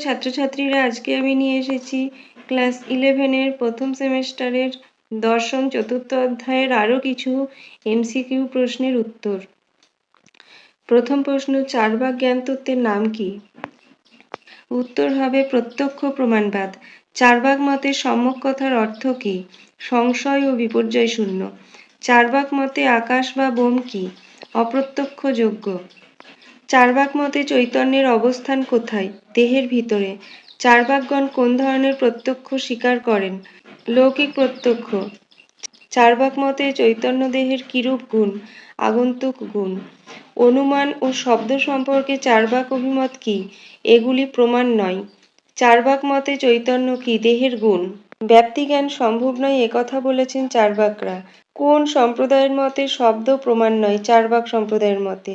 ছাত্রছাত্রীরা আজকে আমি নিয়ে এসেছি ক্লাস ইলেভেনের প্রথম সেমেস্টারের দশম চতুর্থ অধ্যায়ের আরও কিছু এমসিকিউ প্রশ্নের উত্তর। প্রথম প্রশ্ন চারবাক জ্ঞান তত্ত্বের নাম কি? উত্তর হবে প্রত্যক্ষ প্রমাণবাদ। চারবাক মতে সম্যক কথার অর্থ কি? সংশয় ও বিপর্যয় শূন্য। চারবাক মতে আকাশ বা বোম কি? অপ্রত্যক্ষ যোগ্য চারবাক মতে চৈতন্যের অবস্থান কোথায়? দেহের ভিতরে। চারবাকগণ কোন ধরনের প্রত্যক্ষ স্বীকার করেন? লৌকিক প্রত্যক্ষ। চারবাক মতে চৈতন্য দেহের কিরূপ গুণ? আগন্তুক গুণ। অনুমান ও শব্দ সম্পর্কে চারবাক অভিমত কি? এগুলি প্রমাণ নয়। চারবাক মতে চৈতন্য কি দেহের গুণ? ব্যাপ্তিজ্ঞান সম্ভব নয় একথা বলেছেন চারবাকরা। কোন সম্প্রদায়ের মতে শব্দ প্রমাণ নয়? চারবাক সম্প্রদায়ের মতে।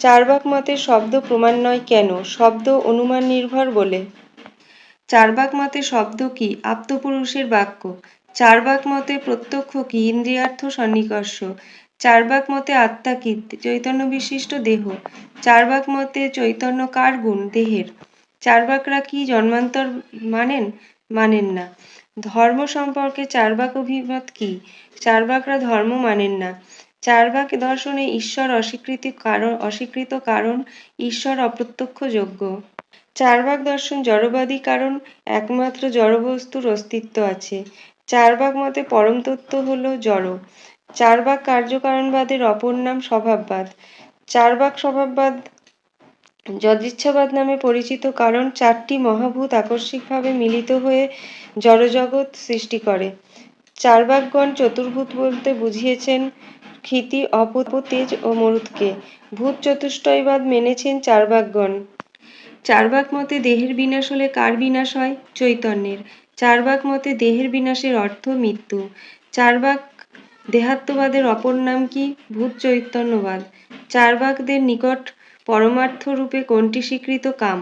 চারবাক মতে শব্দ প্রমাণ নয় কেন? শব্দ অনুমান নির্ভর বলে। চারবাক মতে শব্দ কি? আপ্তপুরুষের বাক্য। চারবাক মতে প্রত্যক্ষ কি? ইন্দ্রিয়ার্থ সন্নিকর্ষ। চারবাক মতে আত্মা কি? চৈতন্য বিশিষ্ট দেহ। চারবাক মতে চৈতন্য কার গুণ? দেহের। চারবাকরা কি জন্মান্তর মানেন? মানেন না। ধর্ম সম্পর্কে চারবাক অভিমত কি? চারবাকরা ধর্ম মানেন না। চারবাক দর্শনে ঈশ্বর অস্বীকৃতি কারণ, অস্বীকৃত কারণ, ঈশ্বর অপ্রত্যক্ষযোগ্য চারবাক দর্শন জড়বাদী কারণ, একমাত্র জড়বস্তুর অস্তিত্ব আছে। চারবাক মতে পরম তত্ত্ব হল জড়। চারবাক কার্যকারণবাদের অপর নাম স্বভাববাদ। চারবাক স্বভাববাদ যদিচ্ছাবাদ নামে পরিচিত কারণ চারটি মহাভূত আকস্মিকভাবে মিলিত হয়ে জড়জগৎ সৃষ্টি করে। চারবাকগণ চতুর্ভূত বলতে বুঝিয়েছেন ক্ষিতি, অপত, তেজ ও মরুৎকে। ভূত চতুষ্টয়বাদ মেনেছেন চারবাকগণ চারবাক মতে দেহের বিনাশ হলে কার বিনাশ হয়? চৈতন্যের। চারবাক মতে দেহের বিনাশের অর্থ মৃত্যু। চারবাক দেহাত্মবাদের অপর নাম কি? ভূত চৈতন্যবাদ। চারবাকদের নিকট পরমার্থ রূপে কোনটি স্বীকৃত কাম?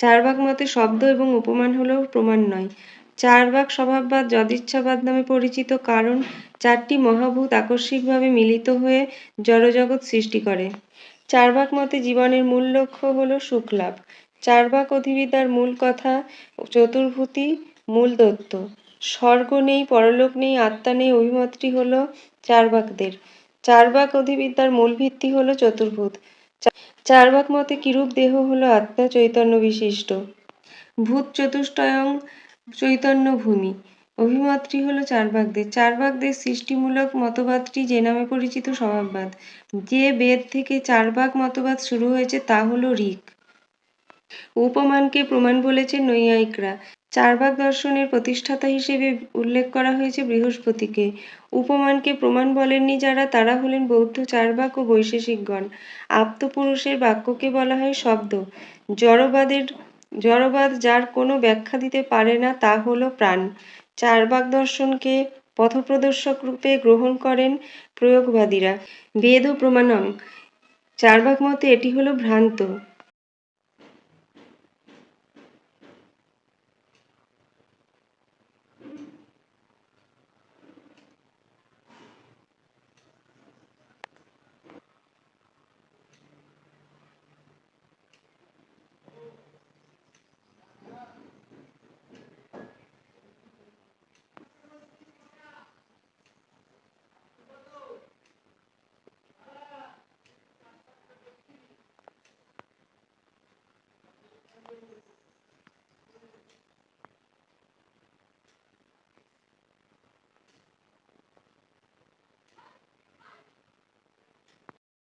চার চারবাক মতে শব্দ এবং উপমান হলেও প্রমাণ নয়। চার চারবাক স্বভাববাদ যদিচ্ছাবাদ নামে পরিচিত কারণ চারটি মহাভূত আকস্মিকভাবে মিলিত হয়ে জড়জগৎ সৃষ্টি করে। চার চারবাক মতে জীবনের মূল লক্ষ্য হল সুখলাভ। চারবাক অধিবিদ্যার মূল কথা চতুর্ভূতি, মূল তত্ত্ব স্বর্গ নেই, পরলোক নেই, আত্মা নেই, অভিমতটি হল চারবাকদের। চারবাক অধিবিদ্যার মূল ভিত্তি হল চতুর্ভূত। চারবাক মতে কিরূপ দেহ হল আত্মা চৈতন্য বিশিষ্ট। ভূত চতুষ্টয়ং চৈতন্য ভূমি। অভিমতটি হল চারবাকদের চারবাকদের সৃষ্টিমূলক মতবাদটি যে নামে পরিচিত স্বভাববাদ। যে বেদ থেকে চারবাক মতবাদ শুরু হয়েছে তা হল ঋক। উপমানকে প্রমাণ বলেছেন নৈয়ায়িকরা। চারবাক দর্শনের প্রতিষ্ঠাতা হিসেবে উল্লেখ করা হয়েছে বৃহস্পতিকে। উপমানকে প্রমাণ বলেননি যারা, তারা হলেন বৌদ্ধ চারবাক ও বৈশেষিকগণ। আপ্তপুরুষের বাক্যকে বলা হয় শব্দ। জড়বাদের, জড়বাদ যার কোনো ব্যাখ্যা দিতে পারে না, তা হল প্রাণ। চারবাক দর্শনকে পথপ্রদর্শক রূপে গ্রহণ করেন প্রয়োগবাদীরা। বেদ ও প্রমাণম। চারবাক মতে এটি হলো ভ্রান্ত।